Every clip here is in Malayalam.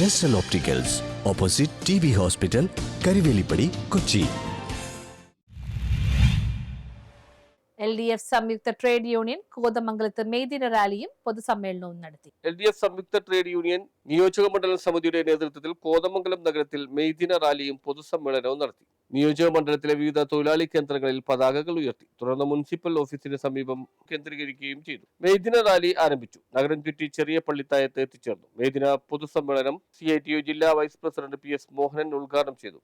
ജെസ്റ്റൽ opticals opposite T B hospital Karuvelippady Kochi L D F സംയുക്ത ട്രേഡ് യൂണിയൻ കോതമംഗലത്ത് മെയ്ദിന റാലിയും പൊതുസമ്മേളനവും നടത്തി. എൽ ഡി എഫ് സംയുക്ത ട്രേഡ് യൂണിയൻ നിയോജക മണ്ഡലം സമിതിയുടെ നേതൃത്വത്തിൽ കോതമംഗലം നഗരത്തിൽ മെയ്ദിന റാലിയും പൊതുസമ്മേളനവും നടത്തി. നിയോജക മണ്ഡലത്തിലെ വിവിധ തൊഴിലാളി കേന്ദ്രങ്ങളിൽ പതാകകൾ ഉയർത്തി. തുടർന്ന് മുനിസിപ്പൽ ഓഫീസിന് സമീപം കേന്ദ്രീകരിക്കുകയും ചെയ്തു. വേദിന റാലി ആരംഭിച്ചു. നഗരം ചുറ്റി ചെറിയ പള്ളിത്തായത്ത് എത്തിച്ചേർന്നു. വേദിന പൊതുസമ്മേളനം സി ഐ ടി യു ജില്ലാ vice president P S Mohanan ഉദ്ഘാടനം ചെയ്തു.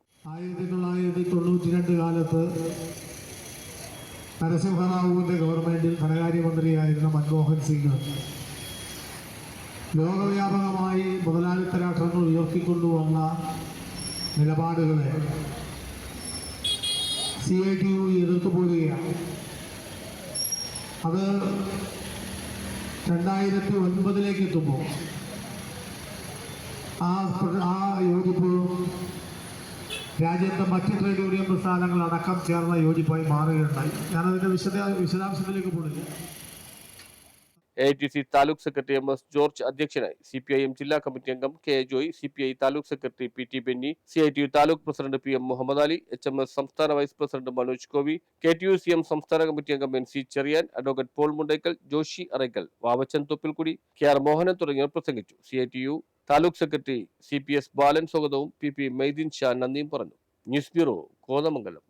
നരസിംഹറാവുവിന്റെ ഗവൺമെന്റിൽ ധനകാര്യമന്ത്രിയായിരുന്ന മൻമോഹൻ സിംഗ് ലോകവ്യാപകമായി മുതലാളിത്ത രാഷ്ട്രങ്ങൾ ഉയർത്തിക്കൊണ്ടുവന്ന നിലപാടുകളെ സി ഐ ടി യു എതിർത്തു പോരുകയാണ്. അത് രണ്ടായിരത്തി ഒൻപതിലേക്ക് എത്തുമ്പോൾ ആ ആ യോജിപ്പ് രാജ്യത്തെ മറ്റ് ട്രേഡ് യൂണിയൻ പ്രസ്ഥാനങ്ങൾ അടക്കം ചേർന്ന യോജിപ്പായി മാറുകയുണ്ടായി. ഞാനതിന്റെ വിശദ വിശദാംശത്തിലേക്ക് പോകുന്നില്ല A T C taluk secretary M S George അധ്യക്ഷനായി സി പി ഐ എം ജില്ലാ കമ്മിറ്റി അംഗം K Joy C P I taluk secretary P T Benny C I T U taluk president P M Muhammad Ali H M S സംസ്ഥാന vice president Manoj Kovi K T U C M സംസ്ഥാന കമ്മിറ്റി അംഗം N C Cherian advocate Paul Mundekkal Joshy Arakkal Vavachan Thoppilkudy K R Mohanan തുടങ്ങിയവർ പ്രസംഗിച്ചു. C I T U taluk secretary C P S Balan സ്വാഗതവും പി പി മൈദീൻ ഷാ നന്ദിയും പറഞ്ഞു. News bureau Kothamangalam